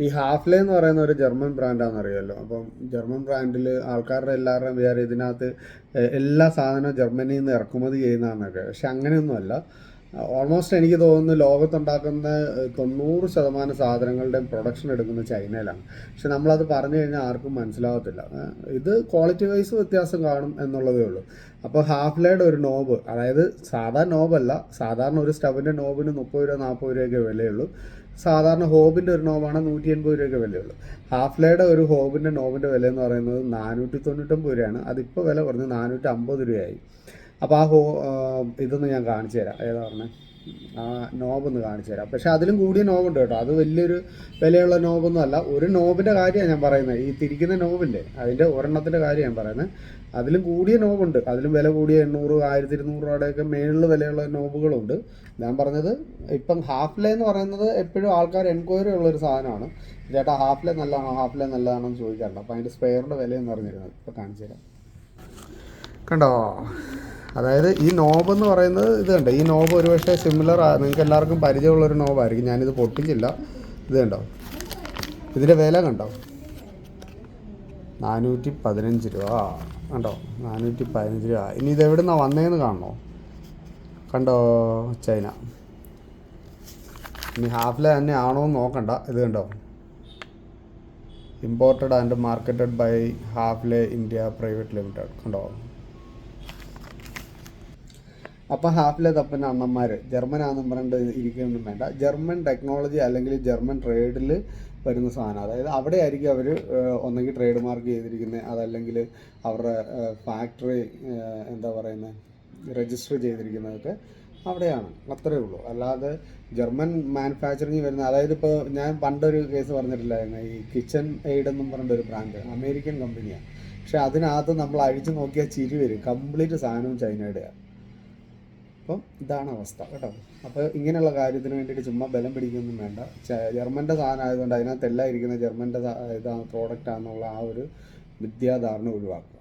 ഈ ഹാഫ്ലെ എന്ന് പറയുന്ന ഒരു ജർമ്മൻ ബ്രാൻഡാണെന്ന് അറിയാമല്ലോ അപ്പം ജർമ്മൻ ബ്രാൻഡിൽ ആൾക്കാരുടെ എല്ലാവരുടെയും വിചാരം ഇതിനകത്ത് എല്ലാ സാധനവും ജർമ്മനിയിൽ നിന്ന് ഇറക്കുമതി ചെയ്യുന്നതാണെന്നൊക്കെ. പക്ഷെ അങ്ങനെയൊന്നുമല്ല. ഓൾമോസ്റ്റ് എനിക്ക് തോന്നുന്നു ലോകത്തുണ്ടാക്കുന്ന തൊണ്ണൂറ് ശതമാനം സാധനങ്ങളുടെയും പ്രൊഡക്ഷൻ എടുക്കുന്നത് ചൈനയിലാണ്. പക്ഷെ നമ്മളത് പറഞ്ഞു കഴിഞ്ഞാൽ ആർക്കും മനസ്സിലാവത്തില്ല. ഇത് ക്വാളിറ്റി വൈസ് വ്യത്യാസം കാണും എന്നുള്ളതേ ഉള്ളൂ. അപ്പോൾ ഹാഫ് ലൈഡ് ഒരു നോബ് അതായത് സാധാ നോബല്ല സാധാരണ ഒരു സ്റ്റവിന്റെ നോബിന് മുപ്പത് രൂപ നാൽപ്പത് രൂപയൊക്കെ വിലയുള്ളൂ സാധാരണ ഹോബിന്റെ ഒരു നോബാണ് നൂറ്റി എൺപത് രൂപയൊക്കെ വിലയുള്ളൂ ഹാഫ് ലൈഡ് ഒരു ഹോബിന്റെ നോബിന്റെ വില എന്ന് പറയുന്നത് നാനൂറ്റി തൊണ്ണൂറ്റൊമ്പത് രൂപയാണ്. അതിപ്പോൾ വില കുറഞ്ഞ് നാനൂറ്റി അമ്പത് രൂപയായി. അപ്പോൾ ആ ഹോ ഇതൊന്ന് ഞാൻ കാണിച്ചു തരാം. ഏതാ പറഞ്ഞത് ആ നോബൊന്ന് കാണിച്ചു തരാം. പക്ഷേ അതിലും കൂടിയ നോബുണ്ട് കേട്ടോ. അത് വലിയൊരു വിലയുള്ള നോബൊന്നും അല്ല. ഒരു നോബിന്റെ കാര്യമാണ് ഞാൻ പറയുന്നത്. ഈ തിരിക്കുന്ന നോബില്ലേ അതിന്റെ ഒരെണ്ണത്തിന്റെ കാര്യം ഞാൻ പറയുന്നത്. അതിലും കൂടിയ നോബുണ്ട് അതിലും വില കൂടിയ എണ്ണൂറ് ആയിരത്തി ഇരുന്നൂറ് രൂപയുടെയൊക്കെ മേളിൽ വിലയുള്ള നോബുകളുണ്ട് ഞാൻ പറഞ്ഞത് ഇപ്പം ഹാഫ് ലേ എന്ന് പറയുന്നത് എപ്പോഴും ആൾക്കാർ എൻക്വയറി ഉള്ളൊരു സാധനമാണ്. ചേട്ടാ ഹാഫ് ലേ നല്ലതാണോ? ഹാഫ് ലേ നല്ലതാണോ എന്ന് ചോദിക്കാറുണ്ട് അപ്പോൾ അതിന്റെ സ്പെയറിന്റെ വിലയെന്ന് പറഞ്ഞിരുന്നത്. ഇപ്പോൾ കാണിച്ചു തരാം. കണ്ടോ? അതായത് ഈ നോബ് എന്ന് പറയുന്നത് ഇത് കണ്ടോ? ഈ നോബ് ഒരുപക്ഷെ സിമിലർ നിങ്ങൾക്ക് എല്ലാവർക്കും പരിചയമുള്ളൊരു നോബായിരിക്കും. ഞാനിത് പൊട്ടിച്ചില്ല ഇത് കണ്ടോ? ഇതിന്റെ വില കണ്ടോ? നാനൂറ്റി പതിനഞ്ച് രൂപ കണ്ടോ? നാനൂറ്റി പതിനഞ്ച് രൂപ. ഇനി ഇത് എവിടെ നിന്നാണ് വന്നതെന്ന് കാണണോ? കണ്ടോ ചൈന. ഇനി ഹാഫില തന്നെ ആണോ എന്ന് നോക്കണ്ട. ഇത് കണ്ടോ? Imported and marketed by Hafele India private limited കണ്ടോ? അപ്പം ഹാഫിലെ തപ്പന അണ്ണന്മാർ ആണെന്ന് പറഞ്ഞിട്ട് ഇരിക്കുകയൊന്നും വേണ്ട. ജർമ്മൻ ടെക്നോളജി അല്ലെങ്കിൽ ജർമ്മൻ ട്രേഡിൽ വരുന്ന സാധനം. അതായത് അവിടെ ആയിരിക്കും അവർ ഒന്നെങ്കിൽ ട്രേഡ് മാർക്ക് ചെയ്തിരിക്കുന്നത് അതല്ലെങ്കിൽ അവരുടെ ഫാക്ടറി എന്താ പറയുന്നത് രജിസ്റ്റർ ചെയ്തിരിക്കുന്നതൊക്കെ അവിടെയാണ്. അത്രേ ഉള്ളൂ. അല്ലാതെ ജർമ്മൻ മാനുഫാക്ചറിങ് വരുന്ന അതായത് ഇപ്പോൾ ഞാൻ പണ്ടൊരു കേസ് പറഞ്ഞിട്ടില്ലായിരുന്നു? ഈ കിച്ചൺ എയ്ഡ് എന്നും പറഞ്ഞ ഒരു ബ്രാൻഡ് അമേരിക്കൻ കമ്പനിയാണ് പക്ഷെ അതിനകത്ത് നമ്മൾ അഴിച്ചു നോക്കിയാൽ ചിരി വരും. കംപ്ലീറ്റ് സാധനവും ചൈനയുടെയാണ് അപ്പം ഇതാണ് അവസ്ഥ കേട്ടോ. അപ്പോൾ ഇങ്ങനെയുള്ള കാര്യത്തിന് വേണ്ടിയിട്ട് ചുമ്മാ ബലം പിടിക്കൊന്നും വേണ്ട. ജർമ്മന്റെ സാധനം ആയതുകൊണ്ട് അതിനകത്ത് എല്ലാം ഇരിക്കുന്ന ജർമ്മന്റെ ഇതാണ് പ്രോഡക്റ്റ് ആണെന്നുള്ള ആ ഒരു വിദ്യാധാരണ ഒഴിവാക്കുക.